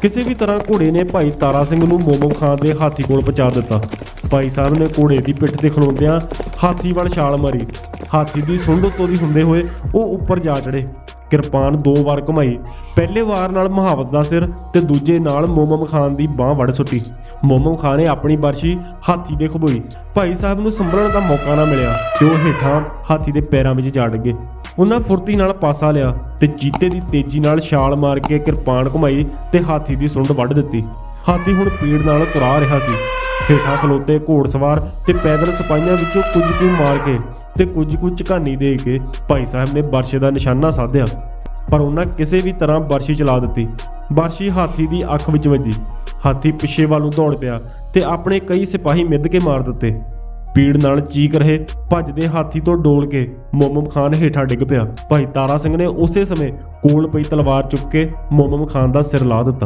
ਕਿਸੇ ਵੀ ਤਰ੍ਹਾਂ ਘੋੜੇ ਨੇ ਭਾਈ ਤਾਰਾ ਸਿੰਘ ਨੂੰ ਮੋਮੋ ਖਾਨ ਦੇ ਹਾਥੀ ਕੋਲ ਪਹੁੰਚਾ ਦਿੱਤਾ। ਭਾਈ ਸਾਹਿਬ ਨੇ ਘੋੜੇ ਦੀ ਪਿੱਠ ਤੇ ਖਲੋਂਦਿਆਂ ਹਾਥੀ ਵੱਲ ਛਾਲ ਮਾਰੀ। ਹਾਥੀ ਦੀ ਸੁੰਡ ਉੱਤੋਂ ਦੀ ਹੁੰਦੇ ਹੋਏ ਉਹ ਉੱਪਰ ਜਾ ਚੜੇ ਕਿਰਪਾਨ ਦੋ ਵਾਰ ਘੁਮਾਈ। ਪਹਿਲੇ ਵਾਰ ਨਾਲ ਮਹਾਵਤ ਦਾ ਸਿਰ ਤੇ ਦੂਜੇ ਨਾਲ ਮੋਮਮ ਖਾਨ ਦੀ ਬਾਹ ਵੜ ਸੁੱਟੀ। ਮੋਮਮ ਖਾਨ ਨੇ ਆਪਣੀ ਬਰਸ਼ੀ ਹਾਥੀ ਦੇ ਖਬੋਈ। ਭਾਈ ਸਾਹਿਬ ਨੂੰ ਸੰਭਲਣ ਦਾ ਮੌਕਾ ਨਾ ਮਿਲਿਆ ਤੇ ਉਹ ਹੇਠਾਂ ਹਾਥੀ ਦੇ ਪੈਰਾਂ ਵਿੱਚ ਜਾ ਡਿੱਗੇ। ਉਹਨਾਂ ਫੁਰਤੀ ਨਾਲ ਪਾਸਾ ਲਿਆ। ਤੇ ਚੀਤੇ ਦੀ ਤੇਜ਼ੀ ਨਾਲ ਛਾਲ ਮਾਰ ਕੇ ਕਿਰਪਾਨ ਘੁਮਾਈ ਤੇ ਹਾਥੀ ਦੀ ਸੁੰਡ ਵੱਢ ਦਿੱਤੀ। ਹਾਥੀ ਹੁਣ ਪੀੜ ਨਾਲ ਤੁਰਾ ਰਿਹਾ ਸੀ। ਹੇਠਾਂ ਖਲੋਤੇ ਘੋੜਸਵਾਰ ਤੇ ਪੈਦਲ ਸਿਪਾਹੀਆਂ ਵਿੱਚੋਂ ਕੁਝ ਕੁ ਮਾਰ ਕੇ ਤੇ ਕੁਝ ਕੁ ਝਕਾਨੀ ਦੇ ਕੇ ਭਾਈ ਸਾਹਿਬ ਨੇ ਬਰਸ਼ੇ ਦਾ ਨਿਸ਼ਾਨਾ ਸਾਧਿਆ। ਪਰ ਉਹਨਾਂ ਕਿਸੇ ਵੀ ਤਰ੍ਹਾਂ ਬਰਸ਼ੀ ਚਲਾ ਦਿੱਤੀ। ਬਰਸ਼ੀ ਹਾਥੀ ਦੀ ਅੱਖ ਵਿੱਚ ਵੱਜੀ। ਹਾਥੀ ਪਿੱਛੇ ਵੱਲ ਨੂੰ ਦੌੜ ਪਿਆ ਤੇ ਆਪਣੇ ਕਈ ਸਿਪਾਹੀ ਮਿੱਧ ਕੇ ਮਾਰ ਦਿੱਤੇ। ਪੀੜ ਨਾਲ ਚੀਕ ਰਹੇ ਭੱਜਦੇ ਹਾਥੀ ਤੋਂ ਡੋਲ ਕੇ ਮੋਮਮ ਖਾਨ ਹੇਠਾਂ ਡਿੱਗ ਪਿਆ। ਭਾਈ ਤਾਰਾ ਸਿੰਘ ਨੇ ਉਸੇ ਸਮੇਂ ਕੋਲ ਪਈ ਤਲਵਾਰ ਚੁੱਕ ਕੇ ਮੋਮਮ ਖਾਨ ਦਾ ਸਿਰ ਲਾ ਦਿੱਤਾ।